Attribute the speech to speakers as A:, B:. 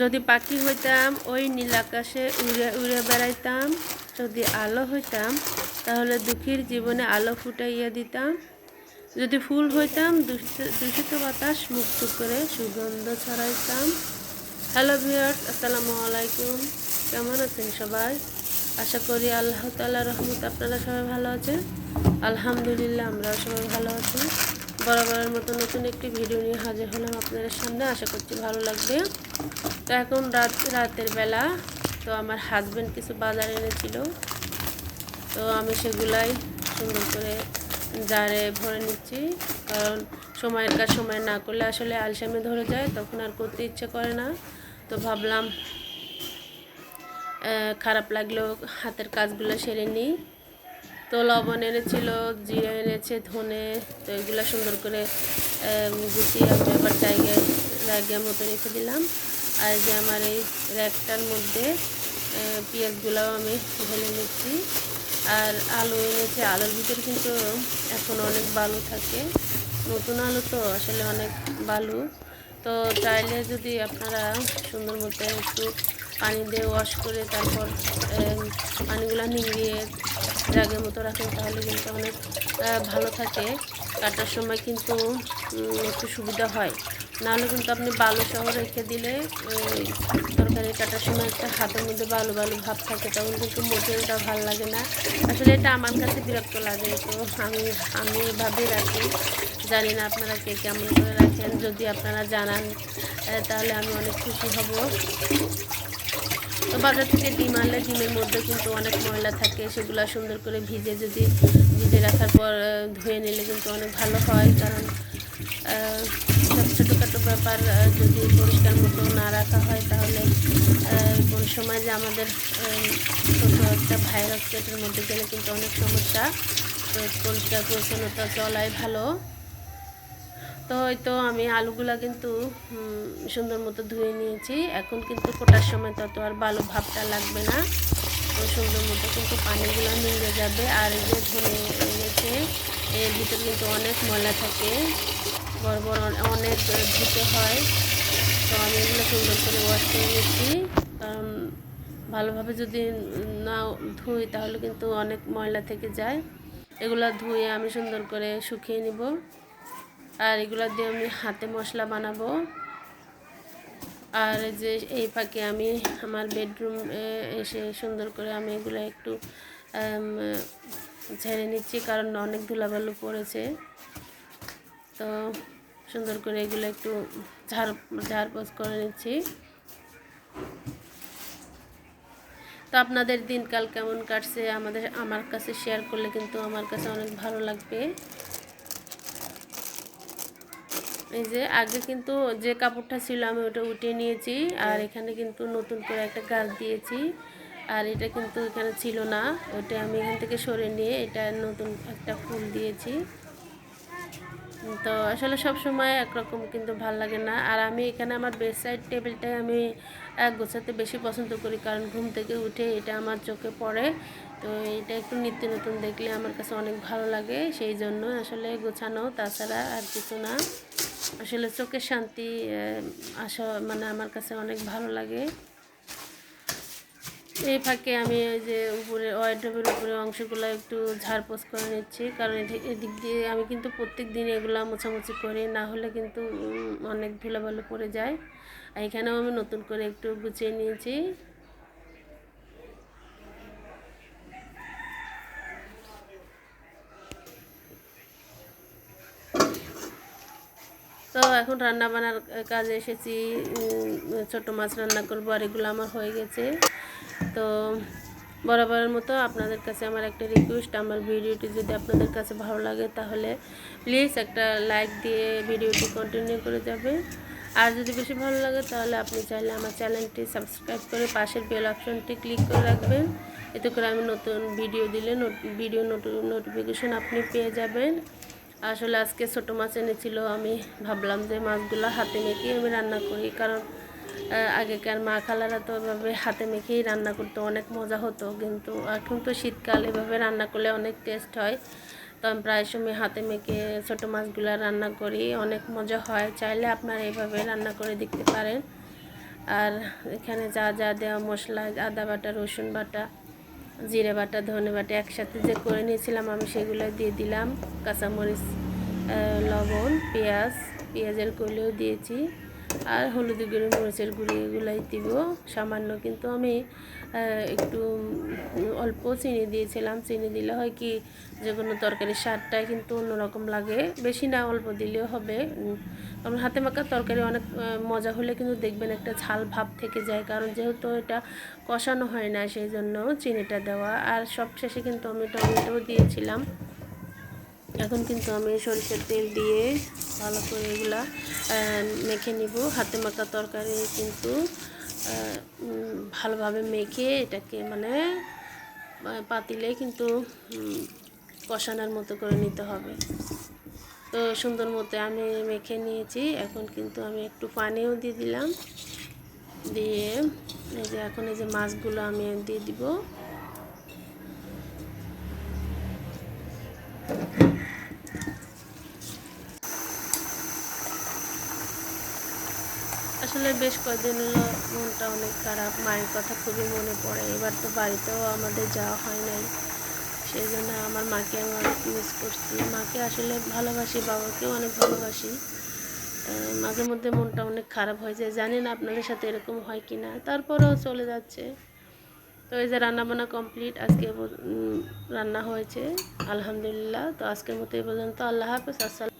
A: যদি পাখি হইতাম, ওই নীল আকাশে উড়ে উড়ে বেড়াইতাম। যদি আলো হইতাম, তাহলে দুঃখীর জীবনে আলো ফুটাইয়া দিতাম। যদি ফুল হইতাম, দূষিত বাতাস মুক্ত করে সুগন্ধ ছড়াইতাম। হ্যালো ভিউয়ার্স, আসসালামু আলাইকুম। কেমন আছেন সবাই? আশা করি আল্লাহ তাল্লাহ রহমত আপনারা সবাই ভালো আছেন। আলহামদুলিল্লাহ, আমরাও সবাই ভালো আছি। বরাবরের মতো নতুন একটি ভিডিও নিয়ে হাজির হলাম আপনাদের সামনে। আশা করছি ভালো লাগবে। তো এখন রাত, রাতের বেলা। তো আমার হাজব্যান্ড কিছু বাজার এনেছিল। তো আমি সেগুলাই সুন্দর করে জারে ভরে নিচ্ছি। কারণ সময়ের কাজ সময় না করলে আসলে আলসামে ধরে যায়, তখন আর করতে ইচ্ছে করে না। তো ভাবলাম খারাপ লাগলেও হাতের কাজগুলো সেরে নিই। তো লবণ এনেছিল, জিরে এনেছে, ধনে, তো এগুলো সুন্দর করে গুছিয়ে আমি এবার জায়গায় জায়গার মতো রেখে দিলাম। আর যে আমার এই র্যাকটার মধ্যে পেঁয়াজগুলোও আমি ঢেলে নিচ্ছি। আর আলু এনেছে, আলুর ভিতরে কিন্তু এখন অনেক বালু থাকে। নতুন আলু তো, আসলে অনেক বালু। তো চাইলে যদি আপনারা সুন্দর মতো একটু পানি দিয়ে ওয়াশ করে তারপর পানিগুলো নিংড়িয়ে জাগের মতো রাখেন, তাহলে কিন্তু অনেক ভালো থাকে। কাটার সময় কিন্তু একটু সুবিধা হয়। নাহলে কিন্তু আপনি বালু সহ রেখে দিলে তরকারি কাটার সময় একটা হাতের মধ্যে বালু বালু ভাব থাকে, তখন কিন্তু মোটেও ওটা ভালো লাগে না। আসলে এটা আমার কাছে বিরক্ত লাগে, তো আমি আমি এভাবেই রাখি। জানি না আপনারা কে কেমন করে রাখেন, যদি আপনারা জানান তাহলে আমি অনেক খুশি হব। তো বাজার থেকে ডিম আনলে ডিমের মধ্যে কিন্তু অনেক ময়লা থাকে, সেগুলো সুন্দর করে ভিজে যদি ভিজে রাখার পর ধুয়ে নিলে কিন্তু অনেক ভালো হয়। কারণ ছোটোখাটো ব্যাপার যদি পরিষ্কার মতো না রাখা হয় তাহলে কোন সময় যে আমাদের ছোটো একটা ভাইরাস পেটের মধ্যে গেলে কিন্তু অনেক সমস্যা। তো পরিষ্কার পরিচ্ছন্নতা চলাই ভালো। তো হয়তো আমি আলুগুলা কিন্তু সুন্দর মতো ধুয়ে নিয়েছি। এখন কিন্তু ফোটার সময় তত আর ভালো ভাবটা লাগবে না। তো সুন্দর মতো কিন্তু পানিগুলো মিলে যাবে। আর এই যে ধনে এনেছে, এর ভিতরে কিন্তু অনেক ময়লা থাকে। বড় বড় অনেক ধুতে হয়। তো আমি এগুলো সুন্দর করে ওয়াশ করে কারণ ভালোভাবে যদি না ধুই তাহলে কিন্তু অনেক ময়লা থেকে যায়। এগুলো ধুয়ে আমি সুন্দর করে শুকিয়ে নিব। আর এগুলো দিয়ে আমি হাতে মশলা বানাবো। আর যে এই ফাঁকে আমি আমার বেডরুম এসে সুন্দর করে আমি এগুলো একটু ছেড়ে নিচ্ছি কারণ অনেক ধুলাবালু পড়েছে। তো সুন্দর করে এগুলো একটু ঝাড়, ঝাড়পোছ করে নিচ্ছি। তো আপনাদের দিনকাল কেমন কাটছে আমাদের, আমার কাছে শেয়ার করলে কিন্তু আমার কাছে অনেক ভালো লাগবে। এই যে আগে কিন্তু যে কাপড়টা ছিল আমি ওটা উঠিয়ে নিয়েছি আর এখানে কিন্তু নতুন করে একটা গাছ দিয়েছি আর এটা কিন্তু এখানে ছিল না ওটা আমি এখান থেকে সরে নিয়ে এটা নতুন একটা ফুল দিয়েছি। তো আসলে সব সময় একরকম কিন্তু ভালো লাগে না আর আমি এখানে আমার বেড সাইড টেবিলটাই আমি গোছাতে বেশি পছন্দ করি কারণ ঘুম থেকে উঠে এটা আমার চোখে পড়ে। তো এটা একটু নিত্য নতুন দেখলে আমার কাছে অনেক ভালো লাগে সেই জন্য আসলে গোছানো তাছাড়া আর কিছু না। আসলে চোখের শান্তি আসা মানে আমার কাছে অনেক ভালো লাগে। এই ফাঁকে আমি ওই যে উপরে ওয়াইড্রোবের উপরে অংশগুলো একটু ঝাড়পোছ করে নিচ্ছি, কারণ এদি- এদিক দিয়ে আমি কিন্তু প্রত্যেক দিন এগুলো মোছামুছি করি, না হলে কিন্তু অনেক ধুলাবালু পড়ে যায়। এখানেও আমি নতুন করে একটু গুছিয়ে নিয়েছি। তো এখন রান্না বান্নার কাজে এসেছি। ছোট মাছ রান্না করব, আর এগুলো আমার হয়ে গেছে। তো বরাবরের মতো আপনাদের কাছে আমার একটা রিকোয়েস্ট আমার ভিডিওটি যদি আপনাদের কাছে ভালো লাগে তাহলে প্লিজ একটা লাইক দিয়ে ভিডিওটি কন্টিনিউ করে যাবে আর যদি বেশি ভালো লাগে তাহলে আপনি চাইলে আমার চ্যানেলটি সাবস্ক্রাইব করে পাশের বেল অপশনটি ক্লিক করে রাখবেন। এতে করে আমি নতুন ভিডিও দিলে ভিডিও নোটিফিকেশন আপনি পেয়ে যাবেন। আসলে আজকে ছোটো মাছ এনেছিল, আমি ভাবলাম যে মাছগুলো হাতে মেখে আমি রান্না করি, কারণ আগেকার মা খালারা তো এভাবে হাতে মেখেই রান্না করতো, অনেক মজা হতো, কিন্তু এখন তো শীতকাল, এভাবে রান্না করলে অনেক টেস্ট হয়। তো আমি প্রায় সময় হাতে মেখে ছোটো মাছগুলো রান্না করি, অনেক মজা হয়, চাইলে আপনারা এইভাবে রান্না করে দেখতে পারেন। আর এখানে যা যা দেওয়া মশলা, আদা বাটা, রসুন বাটা জিরে বাটা, ধনে বাটা একসাথে যে করে নিয়েছিলাম, আমি সেগুলো দিয়ে দিলাম। কাঁচামরিচ লবণ, পেঁয়াজ, পেঁয়াজের কলিও দিয়েছি। আর হলুদ গুঁড়ি, মরিচের গুঁড়ি এগুলাই দিব। সামান্য কিন্তু আমি একটু অল্প চিনি দিয়েছিলাম। চিনি দিলে হয় কি, যে কোনো তরকারির স্বাদটাই কিন্তু অন্যরকম লাগে। বেশি না, অল্প দিলেও হবে। কারণ হাতে মাখা তরকারি অনেক মজা হলে কিন্তু দেখবেন একটা ঝাল ভাব থেকে যায়। কারণ যেহেতু এটা কষানো হয় না, সেই জন্য চিনিটা দেওয়া। আর সব শেষে কিন্তু আমি টমেটো দিয়েছিলাম। এখন কিন্তু আমি সরিষার তেল দিয়ে ভালো করে এগুলা মেখে নিব। হাতে মাখা তরকারি কিন্তু ভালোভাবে মেখে এটাকে মানে পাতিলে কিন্তু কষানোর মতো করে নিতে হবে। তো সুন্দর মতো আমি মেখে নিয়েছি। এখন কিন্তু আমি একটু পানিও দিয়ে দিলাম। দিয়ে এই যে এখন এই যে মাছগুলো আমি দিয়ে দিব। আসলে বেশ কয়েকদিন হলো মনটা অনেক খারাপ। মায়ের কথা খুবই মনে পড়ে। এবার তো বাড়িতেও আমাদের যাওয়া হয় নাই। সেই জন্য আমার মাকে আমি অনেক মিস করছি। মাকে আসলে ভালোবাসি, বাবাকেও অনেক ভালোবাসি। মাঝে মধ্যে মনটা অনেক খারাপ হয়ে যায়। জানি না আপনাদের সাথে এরকম হয় কি না তারপরেও চলে যাচ্ছে। তো এই যে রান্নাবান্না কমপ্লিট আজকে রান্না হয়েছে। আলহামদুলিল্লাহ। তো আজকের মতো এই পর্যন্ত। আল্লাহ হাফেজ। আসসালাম